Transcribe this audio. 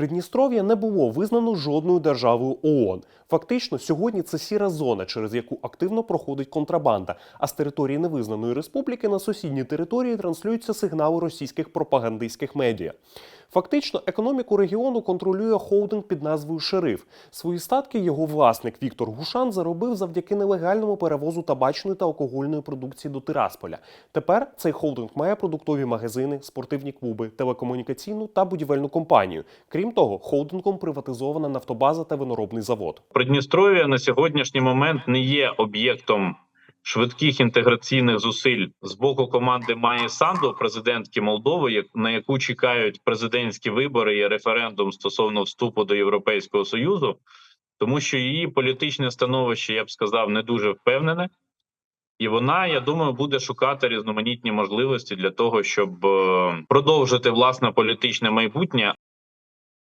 Придністров'я не було визнано жодною державою ООН. Фактично, сьогодні це сіра зона, через яку активно проходить контрабанда. А з території невизнаної республіки на сусідні території транслюються сигнали російських пропагандистських медіа. Фактично, економіку регіону контролює холдинг під назвою Шериф. Свої статки його власник Віктор Гушан заробив завдяки нелегальному перевозу табачної та алкогольної продукції до Тирасполя. Тепер цей холдинг має продуктові магазини, спортивні клуби, телекомунікаційну та будівельну компанію. Крім того, холдингом приватизована нафтобаза та виноробний завод. Придністров'я на сьогоднішній момент не є об'єктом швидких інтеграційних зусиль. З боку команди Майї Санду, президентки Молдови, на яку чекають президентські вибори і референдум стосовно вступу до Європейського союзу, тому що її політичне становище, я б сказав, не дуже впевнене. І вона, я думаю, буде шукати різноманітні можливості для того, щоб е, продовжити власне політичне майбутнє